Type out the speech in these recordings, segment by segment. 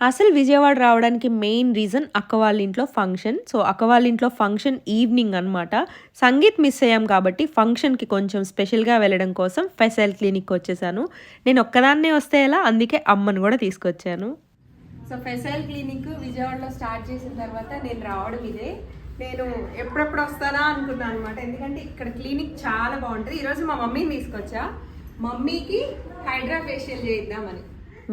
అసలు విజయవాడ రావడానికి main reason అక్క వాళ్ళ ఇంట్లో ఫంక్షన్. సో అక్క వాళ్ళ ఇంట్లో ఫంక్షన్ ఈవినింగ్ అనమాట సంగీత్ మిస్ అయ్యాం కాబట్టి ఫంక్షన్కి కొంచెం స్పెషల్గా వెళ్ళడం కోసం ఫెసల్ క్లినిక్ వచ్చేసాను. నేను ఒక్కదాన్నే వస్తే ఎలా? అందుకే అమ్మను కూడా తీసుకొచ్చాను. సో ఫెసల్ క్లినిక్ విజయవాడలో స్టార్ట్ చేసిన తర్వాత నేను రావడం ఇదే. నేను ఎప్పుడెప్పుడు వస్తానా అనుకున్నాను అనమాట ఎందుకంటే ఇక్కడ క్లినిక్ చాలా బాగుంటుంది. ఈరోజు మా మమ్మీని తీసుకొచ్చా. మమ్మీకి హైడ్రా ఫేషియల్ చేద్దామని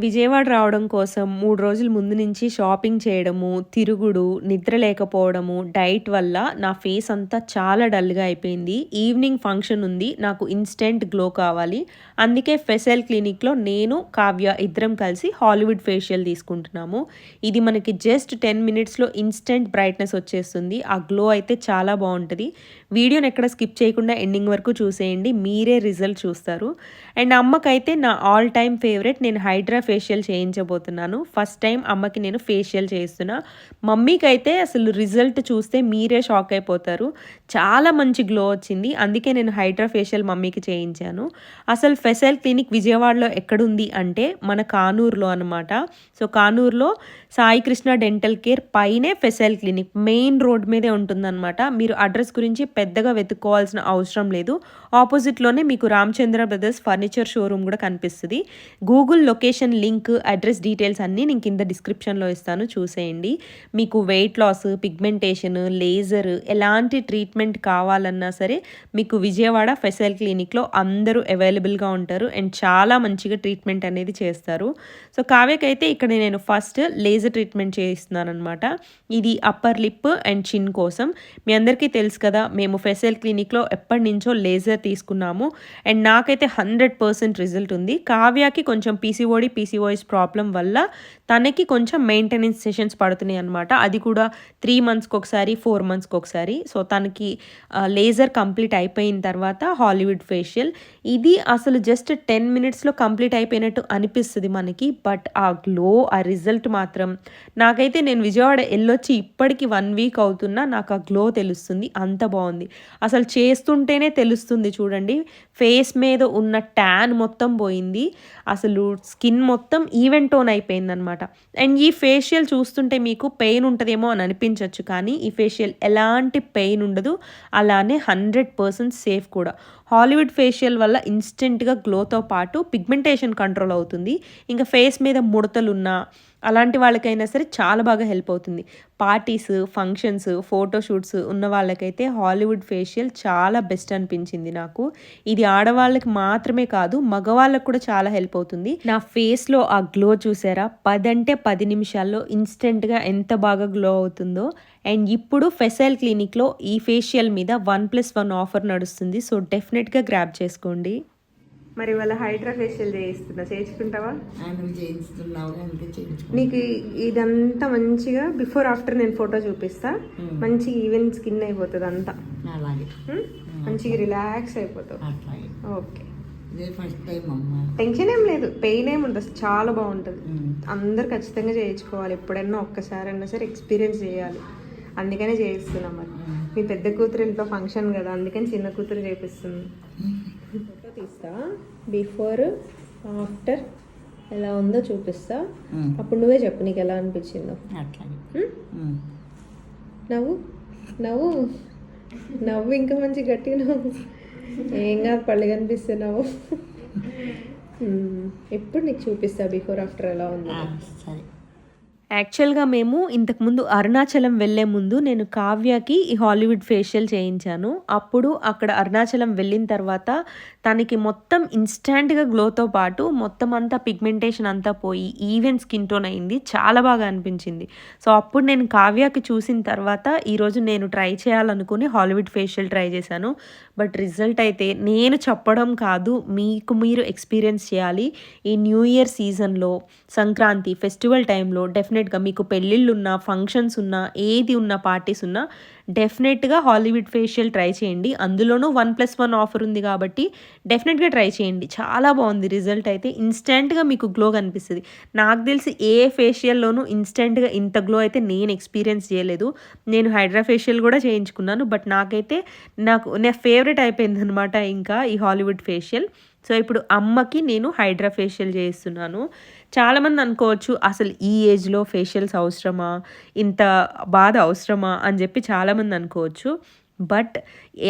విజయవాడ రావడం కోసం మూడు రోజుల ముందు నుంచి షాపింగ్ చేయడము తిరుగుడు నిద్ర లేకపోవడము డైట్ వల్ల నా ఫేస్ అంతా చాలా డల్గా అయిపోయింది. ఈవినింగ్ ఫంక్షన్ ఉంది నాకు ఇన్స్టెంట్ గ్లో కావాలి. అందుకే ఫెసల్ క్లినిక్లో నేను కావ్య ఇద్దరం కలిసి హాలీవుడ్ ఫేషియల్ తీసుకుంటున్నాము. ఇది మనకి జస్ట్ టెన్ మినిట్స్లో ఇన్స్టెంట్ బ్రైట్నెస్ వచ్చేస్తుంది. ఆ గ్లో అయితే చాలా బాగుంటుంది. వీడియోని ఎక్కడ స్కిప్ చేయకుండా ఎండింగ్ వరకు చూసేయండి మీరే రిజల్ట్ చూస్తారు. అండ్ అమ్మకైతే నా ఆల్ టైమ్ ఫేవరెట్ నేను హైడ్రా ఫేషియల్ చేయించబోతున్నాను. ఫస్ట్ టైం అమ్మకి నేను ఫేషియల్ చేస్తున్నా మమ్మీకి అయితే అసలు రిజల్ట్ చూస్తే మీరే షాక్ అయిపోతారు. చాలా మంచి గ్లో వచ్చింది అందుకే నేను హైడ్రా ఫేషియల్ మమ్మీకి చేయించాను. అసలు ఫెసల్ క్లినిక్ విజయవాడలో ఎక్కడుంది అంటే మన కానూరులో అనమాట సో కానూరులో సాయి కృష్ణ డెంటల్ కేర్ పైనే ఫెసల్ క్లినిక్ మెయిన్ రోడ్ మీదే ఉంటుందన్నమాట. మీరు అడ్రస్ గురించి పెద్దగా వెతుక్కోవాల్సిన అవసరం లేదు. ఆపోజిట్లోనే మీకు రామచంద్ర బ్రదర్స్ ఫర్నిచర్ షోరూమ్ కూడా కనిపిస్తుంది. Google location link address details అన్నీ నేను కింద డిస్క్రిప్షన్లో ఇస్తాను. చూసేయండి. మీకు వెయిట్ లాస్ పిగ్మెంటేషన్ లేజర్ ఎలాంటి ట్రీట్మెంట్ కావాలన్నా సరే మీకు విజయవాడ ఫెసల్ క్లినిక్లో అందరూ అవైలబుల్గా ఉంటారు అండ్ చాలా మంచిగా ట్రీట్మెంట్ అనేది చేస్తారు. సో కావ్యకైతే ఇక్కడ నేను ఫస్ట్ లేజర్ ట్రీట్మెంట్ చేయిస్తున్నాను అనమాట ఇది అప్పర్ లిప్ అండ్ చిన్ కోసం. మీ అందరికీ తెలుసు కదా మేము ఫెసల్ క్లినిక్లో ఎప్పటి నుంచో లేజర్ తీసుకున్నాము. అండ్ నాకైతే హండ్రెడ్ పర్సెంట్ రిజల్ట్ ఉంది. కావ్యకి కొంచెం పీసీఓడి పీసీఓఎస్ ప్రాబ్లం వల్ల తనకి కొంచెం మెయింటెనెన్స్ సెషన్స్ పడుతున్నాయి అనమాట అది కూడా త్రీ మంత్స్కి ఒకసారి ఫోర్ మంత్స్కి ఒకసారి సో తనకి లేజర్ కంప్లీట్ అయిపోయిన తర్వాత హాలీవుడ్ ఫేషియల్ ఇది అసలు జస్ట్ టెన్ మినిట్స్లో కంప్లీట్ అయిపోయినట్టు అనిపిస్తుంది మనకి. బట్ ఆ గ్లో ఆ రిజల్ట్ మాత్రం నాకైతే నేను విజయవాడ వెళ్ళొచ్చి ఇప్పటికి వన్ వీక్ అవుతున్నా నాకు ఆ గ్లో తెలుస్తుంది. అంత బాగుంది. అసలు చేస్తుంటేనే తెలుస్తుంది చూడండి. ఫేస్ మీద ఉన్న ట్యాన్ మొత్తం పోయింది. అసలు స్కిన్ మొత్తం ఈవెన్ టోన్ అయిపోయింది అనమాట. అండ్ ఈ ఫేషియల్ చూస్తుంటే మీకు పెయిన్ ఉంటుందేమో అని అనిపించవచ్చు కానీ ఈ ఫేషియల్ ఎలాంటి పెయిన్ ఉండదు. అలానే హండ్రెడ్ పర్సెంట్ సేఫ్ కూడా. హాలీవుడ్ ఫేషియల్ వల్ల ఇన్స్టెంట్గా గ్లోతో పాటు పిగ్మెంటేషన్ కంట్రోల్ అవుతుంది. ఇంకా ఫేస్ మీద ముడతలున్నా అలాంటి వాళ్ళకైనా సరే చాలా బాగా హెల్ప్ అవుతుంది. పార్టీస్ ఫంక్షన్స్ ఫోటోషూట్స్ ఉన్న వాళ్ళకైతే హాలీవుడ్ ఫేషియల్ చాలా బెస్ట్ అనిపించింది నాకు. ఇది ఆడవాళ్ళకి మాత్రమే కాదు మగవాళ్ళకు కూడా చాలా హెల్ప్ అవుతుంది. నా ఫేస్లో ఆ గ్లో చూసారా? పది అంటే పది నిమిషాల్లో ఇన్స్టెంట్గా ఎంత బాగా గ్లో అవుతుందో. అండ్ ఇప్పుడు ఫెసైల్ క్లినిక్లో ఈ ఫేషియల్ మీద వన్ ప్లస్ వన్ ఆఫర్ నడుస్తుంది. సో డెఫినెట్గా గ్రాప్ చేసుకోండి. మరి వాళ్ళ హైడ్రా ఫేషియల్ చేయిస్తున్నా చేయించుకుంటావా? నువ్వు నీకు ఇదంతా మంచిగా బిఫోర్ ఆఫ్టర్ నేను ఫోటో చూపిస్తా. మంచి ఈవెన్ స్కిన్ అయిపోతుంది అంతా? మంచిగా రిలాక్స్ అయిపోతావు. ఓకే. టెన్షన్ ఏం లేదు. పెయిన్ ఏమి ఉండదు. చాలా బాగుంటుంది. అందరు ఖచ్చితంగా చేయించుకోవాలి. ఎప్పుడైనా ఒక్కసారైనా సరే ఎక్స్పీరియన్స్ చేయాలి. అందుకనే చేయిస్తున్నాం మరి. మీ పెద్ద కూతురు ఇంట్లో ఫంక్షన్ కదా అందుకని చిన్న కూతురు చేపిస్తుంది. తీస్తా. బిఫోర్ ఆఫ్టర్ ఎలా ఉందో చూపిస్తా. ఉమ్. అప్పుడు నువ్వే చెప్పు నీకు ఎలా అనిపించిందో ఉమ్? ఉమ్. నవ్వు? నవ్వు? నవ్వు ఇంకా మంచి గట్టిగా నవ్వు. ఏం కాదు పళ్ళు కనిపిస్తే నవ్వు. ఎప్పుడు నీకు చూపిస్తా బిఫోర్ ఆఫ్టర్ ఎలా ఉందో. సరే. యాక్చువల్గా మేము ఇంతకుముందు అరుణాచలం వెళ్ళే ముందు నేను కావ్యకి ఈ హాలీవుడ్ ఫేషియల్ చేయించాను. అప్పుడు అక్కడ అరుణాచలం వెళ్ళిన తర్వాత తనకి మొత్తం ఇన్స్టాంట్గా గ్లోతో పాటు మొత్తం అంతా పిగ్మెంటేషన్ అంతా పోయి ఈవెన్ స్కిన్ టోన్ అయింది. చాలా బాగా అనిపించింది. సో అప్పుడు నేను కావ్యకి చూసిన తర్వాత ఈరోజు నేను ట్రై చేయాలనుకుని హాలీవుడ్ ఫేషియల్ ట్రై చేశాను. బట్ రిజల్ట్ అయితే నేను చెప్పడం కాదు మీకు మీరు ఎక్స్పీరియన్స్ చేయాలి. ఈ న్యూ ఇయర్ సీజన్లో సంక్రాంతి ఫెస్టివల్ టైంలో డెఫినెట్ డెఫినెట్గా మీకు పెళ్ళిళ్ళు ఉన్నా ఫంక్షన్స్ ఉన్నా ఏది ఉన్నా పార్టీస్ ఉన్నా డెఫినెట్గా హాలీవుడ్ ఫేషియల్ ట్రై చేయండి. అందులోనూ వన్ ప్లస్ వన్ ఆఫర్ ఉంది కాబట్టి డెఫినెట్గా ట్రై చేయండి. చాలా బాగుంది రిజల్ట్ అయితే. ఇన్స్టెంట్గా మీకు గ్లో కనిపిస్తుంది. నాకు తెలిసి ఏ ఫేషియల్లోనూ ఇన్స్టెంట్గా ఇంత గ్లో అయితే నేను ఎక్స్పీరియన్స్ చేయలేదు. నేను హైడ్రా ఫేషియల్ కూడా చేయించుకున్నాను. బట్ నాకైతే నాకు నా ఫేవరెట్ అయిపోయింది అనమాట ఇంకా ఈ హాలీవుడ్ ఫేషియల్. సో ఇప్పుడు అమ్మకి నేను హైడ్రా ఫేషియల్ చేస్తున్నాను చాలామంది అనుకోవచ్చు అసలు ఈ ఏజ్లో ఫేషియల్స్ అవసరమా? ఇంత బాధ అవసరమా? అని చెప్పి చాలామంది అనుకోవచ్చు. బట్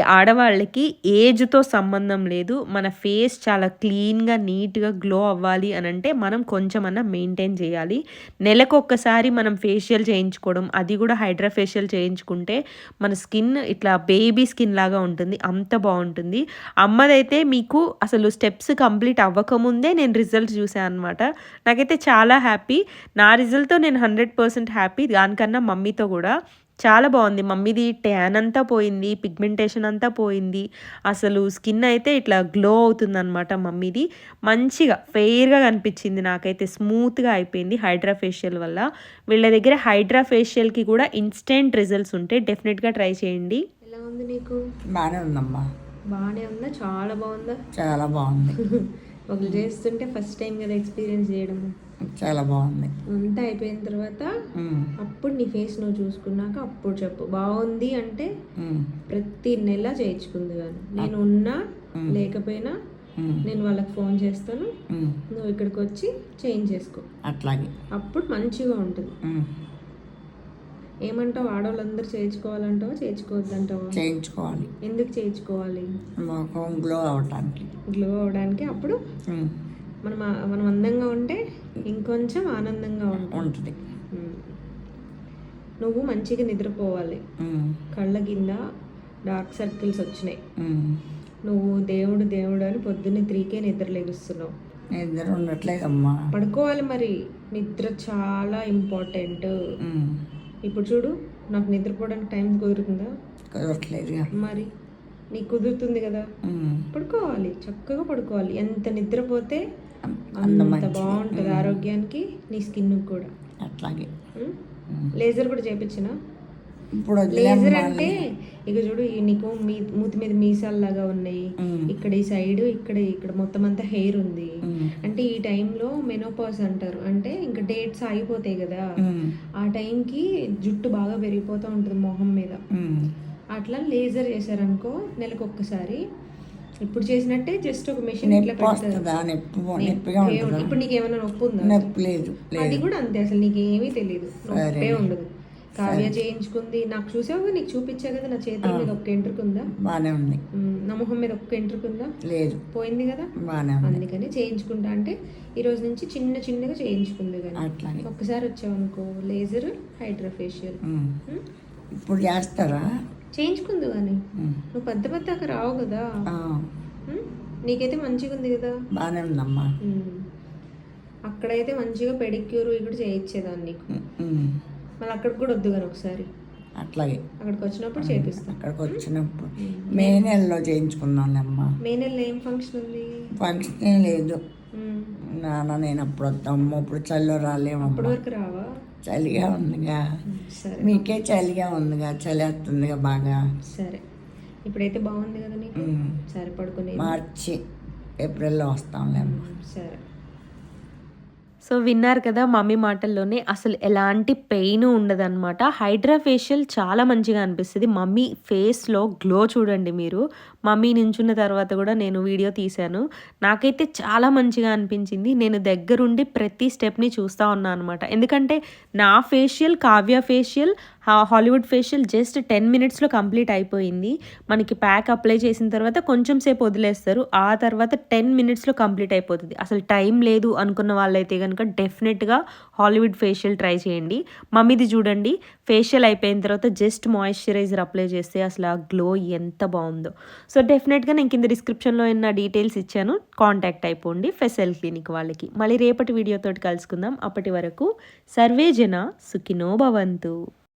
ఆడవాళ్ళకి ఏజ్తో సంబంధం లేదు. మన ఫేస్ చాలా క్లీన్గా నీట్గా గ్లో అవ్వాలి అని అంటే మనం కొంచెమన్నా మెయింటైన్ చేయాలి. నెలకు ఒక్కసారి మనం ఫేషియల్ చేయించుకోవడం అది కూడా హైడ్రా ఫేషియల్ చేయించుకుంటే మన స్కిన్ ఇట్లా బేబీ స్కిన్ లాగా ఉంటుంది అంత బాగుంటుంది. అమ్మదైతే మీకు అసలు స్టెప్స్ కంప్లీట్ అవ్వకముందే నేను రిజల్ట్ చూసాను అనమాట నాకైతే చాలా హ్యాపీ. నా రిజల్ట్తో నేను హండ్రెడ్ పర్సెంట్ హ్యాపీ. దానికన్నా మమ్మీతో కూడా. చాలా బాగుంది. మమ్మీది ట్యాన్ అంతా పోయింది పిగ్మెంటేషన్ అంతా పోయింది. అసలు స్కిన్ అయితే ఇట్లా గ్లో అవుతుంది అనమాట మమ్మీది. మంచిగా ఫెయిర్గా కనిపించింది నాకైతే. స్మూత్గా అయిపోయింది హైడ్రా ఫేషియల్ వల్ల. వీళ్ళ దగ్గర హైడ్రా ఫేషియల్కి కూడా ఇన్స్టెంట్ రిజల్ట్స్ ఉంటే డెఫినెట్గా ట్రై చేయండి. ఎలా ఉంది నీకు? బాగానే ఉందమ్మా. బాగానే ఉందా? చాలా బాగుందా? చాలా బాగుంది. ఒకరు చేస్తుంటే ఫస్ట్ టైం కదా ఎక్స్పీరియన్స్ చేయడం. చాలా బాగుంది. అంతా అయిపోయిన తర్వాత అప్పుడు నీ ఫేస్ నువ్వు చూసుకున్నాక అప్పుడు చెప్పు. బాగుంది అంటే ప్రతి నెల చేయించుకుంది కానీ నేను ఉన్నా లేకపోయినా నేను వాళ్ళకి ఫోన్ చేస్తాను. నువ్వు ఇక్కడికి వచ్చి చేంజ్ చేసుకో. అట్లాగే. అప్పుడు మంచిగా ఉంటుంది. ఏమంటావు? ఆడవాళ్ళందరూ చేయించుకోవాలంటావా? చేయించుకోవద్దంటావా? చేయించుకోవాలి. ఎందుకు చేయించుకోవాలి? ముఖం గ్లో అవటానికి. గ్లో అవడానికి అప్పుడు మనం మనం అందంగా ఉంటే ఇంకొంచెం ఆనందంగా ఉంటాం ఉంటుంది. నువ్వు మంచిగా నిద్రపోవాలి. కళ్ళ కింద డార్క్ సర్కిల్స్ వచ్చినాయి. నువ్వు దేవుడు దేవుడు అని పొద్దున్నే త్రీకే నిద్ర లేగుస్తున్నావు. ఇద్దరు ఉండట్లేదమ్మా. పడుకోవాలి మరి. నిద్ర చాలా ఇంపార్టెంట్. ఇప్పుడు చూడు నాకు నిద్రపోవడానికి టైం కుదురుతుందా? కుదరట్లేదుగా మరి? నీకు కుదురుతుంది కదా? పడుకోవాలి చక్కగా పడుకోవాలి. ఎంత నిద్రపోతే అంత. బాగుంటుంది ఆరోగ్యానికి నీ స్కిన్ కూడా. అట్లాగే. లేజర్ కూడా చేపించిన? ఇప్పుడు లేజర్ అంటే ఇక చూడు నీకు మీ మూతి మీద మీసాల్లాగా ఉన్నాయి. ఉమ్, ఇక్కడ ఈ సైడ్ ఇక్కడ ఇక్కడ మొత్తం అంతా హెయిర్ ఉంది. అంటే ఈ టైంలో మెనోపాజ్ అంటారు. అంటే ఇంకా డేట్స్ ఆగిపోతాయి కదా. ఆ టైంకి జుట్టు బాగా పెరిగిపోతూ ఉంటుంది మొహం మీద. అట్లా లేజర్ చేశారనుకో నెలకు ఒక్కసారి. ఇప్పుడు చేసినట్టే జస్ట్ ఒక మెషిన్ ఇట్లా ఇప్పుడు నీకు ఏమైనా నొప్పి ఉందా? నొప్పి లేదు అది కూడా అంతే అసలు నీకు ఏమీ తెలియదు నొప్పే. ఉండదు. కావ్య చేయించుకుంది నాకు చూసావు? నీకు చూపించా కదా నా చేతి మీద ఒక్క ఎంట్రుకు ఉందా? బాగానే ఉంది. నా మొహం మీద ఒక్క ఎంట్రుకు ఉందా? లేదు. పోయింది కదా? బాగానే అందుకని చేయించుకుంటా. అంటే ఈ రోజు నుంచి చిన్న చిన్నగా చేయించుకుంది అట్లాగే ఒక్కసారి వచ్చావు అనుకో. Laser hydra facial. ఉమ్. ఇప్పుడు చేస్తారా? చేయించుకుంది కానీ. నువ్వు పెద్ద పెద్దాక రావు కదా? నీకైతే మంచిగా ఉంది కదా? బాగానే ఉందమ్మా. అక్కడైతే మంచిగా పెడిక్యూర్ ఇక్కడ చేయించేదాన్ని నీకు. మళ్ళీ అక్కడికి కూడా వద్దు కానీ ఒకసారి. అట్లాగే. అక్కడికి వచ్చినప్పుడు చేపిస్తాం. అక్కడికి వచ్చినప్పుడు. మే నెలలో చేయించుకున్నానమ్మా మే నెలలో ఏం ఫంక్షన్ ఉంది? ఫంక్షన్ ఏం లేదు. నాన్న నేను అప్పుడు వద్దాము ఇప్పుడు చల్లో అప్పటి రాలేమమ్మా వరకు రావా? చలిగా ఉందిగా. సరే. మీకే చలిగా ఉందిగా. చలి వస్తుందిగా బాగా. సరే. ఇప్పుడైతే బాగుంది కదా నీకు. సరే పడుకునే మార్చి ఏప్రిల్లో వస్తాంలేమ్మా సరే. సో విన్నారు కదా మమ్మీ మాటల్లోనే అసలు ఎలాంటి పెయిన్ ఉండదన్నమాట. హైడ్రా ఫేషియల్ చాలా మంచిగా అనిపిస్తుంది. మమ్మీ ఫేస్లో గ్లో చూడండి మీరు. మమ్మీ నించున్న తర్వాత కూడా నేను వీడియో తీశాను. నాకైతే చాలా మంచిగా అనిపించింది. నేను దగ్గరుండి ప్రతి స్టెప్ని చూస్తూ ఉన్నాను అనమాట ఎందుకంటే నా facial Kavya facial Hollywood facial just ten మినిట్స్లో కంప్లీట్ అయిపోయింది. మనకి ప్యాక్ అప్లై చేసిన తర్వాత కొంచెం సేపు వదిలేస్తారు. ఆ తర్వాత టెన్ మినిట్స్లో కంప్లీట్ అయిపోతుంది. అసలు టైం లేదు అనుకున్న వాళ్ళైతే కనుక డెఫినెట్గా హాలీవుడ్ ఫేషియల్ ట్రై చేయండి. మమ్మీది చూడండి. ఫేషియల్ అయిపోయిన తర్వాత జస్ట్ మాయిశ్చరైజర్ అప్లై చేస్తే అసలు ఆ గ్లో ఎంత బాగుందో. సో డెఫినెట్గా నేను కింద డిస్క్రిప్షన్లో ఉన్న డీటెయిల్స్ ఇచ్చాను. కాంటాక్ట్ అయిపోండి ఫెసల్ క్లినిక్ వాళ్ళకి. మళ్ళీ రేపటి వీడియోతోటి కలుసుకుందాం. అప్పటి వరకు సర్వే జన సుఖినో భవంతు.